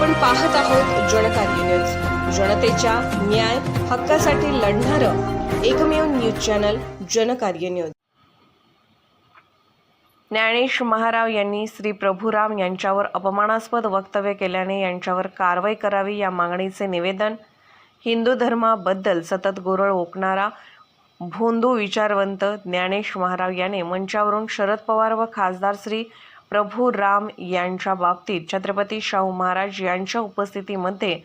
पाहत आहोत जनकार्य न्यूज. जनतेच्या न्याय हक्कासाठी लढणारं एकमेव news channel Jankarya news. Dnyanesh Maharao यांनी श्री प्रभुराम यांच्यावर अपमानास्पद वक्तव्य केल्याने यांच्यावर कारवाई करावी या मागणीचे निवेदन. हिंदू धर्माबद्दल सतत गोरळ ओकणारा भोंदू विचारवंत ज्ञानेश महाराव याने मंचावरून शरद पवार व खासदार श्री प्रभू राम यांच्या बाबतीत छत्रपती शाहू महाराज यांच्या उपस्थितीमध्ये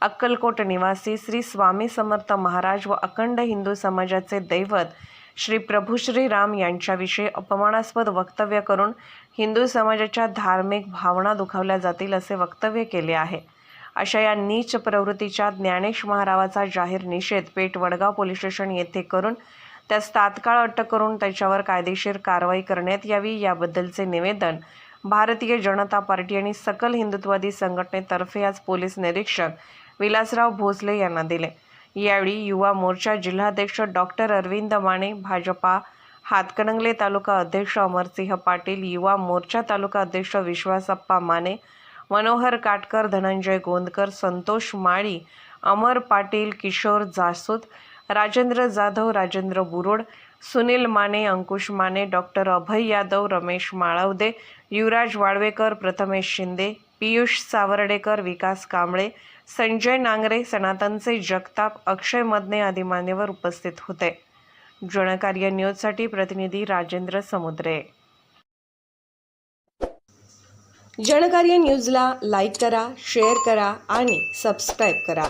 अक्कलकोट निवासी श्री स्वामी समर्थ महाराज व अखंड हिंदू समाजाचे दैवत श्री प्रभू श्री राम यांच्याविषयी अपमानास्पद वक्तव्य करून हिंदू समाजाच्या धार्मिक भावना दुखावल्या जातील असे वक्तव्य केले आहे. अशा या नीच प्रवृत्तीच्या ज्ञानेश महारावाचा जाहीर निषेध पेठ वडगाव पोलीस स्टेशन येथे करून त्यास तात्काळ अटक करून त्याच्यावर कायदेशीर कारवाई करण्यात यावी याबद्दलचे निवेदन भारतीय जनता पार्टी आणि सकल हिंदुत्वादी संघटनेतर्फे आज पोलीस निरीक्षक विलासराव भोसले यांना दिले. यावेळी युवा मोर्चा जिल्हाध्यक्ष डॉक्टर अरविंद माने भाजपा हातकणंगले तालुका अध्यक्ष अमरसिंह पाटील युवा मोर्चा तालुका अध्यक्ष विश्वासप्पा माने मनोहर काटकर धनंजय गोंदकर संतोष माळी अमर पाटील किशोर जासूद राजेंद्र जाधव राजेंद्र बुरोड सुनील माने अंकुश माने डॉक्टर अभय यादव रमेश माळवदे युवराज वाळवेकर प्रथमेश शिंदे पियुष सावर्डेकर विकास कांबळे संजय नांगरे सनातनचे जगताप अक्षय मदने आदी मान्यवर उपस्थित होते. जनकार्य न्यूजसाठी प्रतिनिधी राजेंद्र समुद्रे. जनकार्य न्यूजला लाईक करा शेअर करा आणि सबस्क्राईब करा.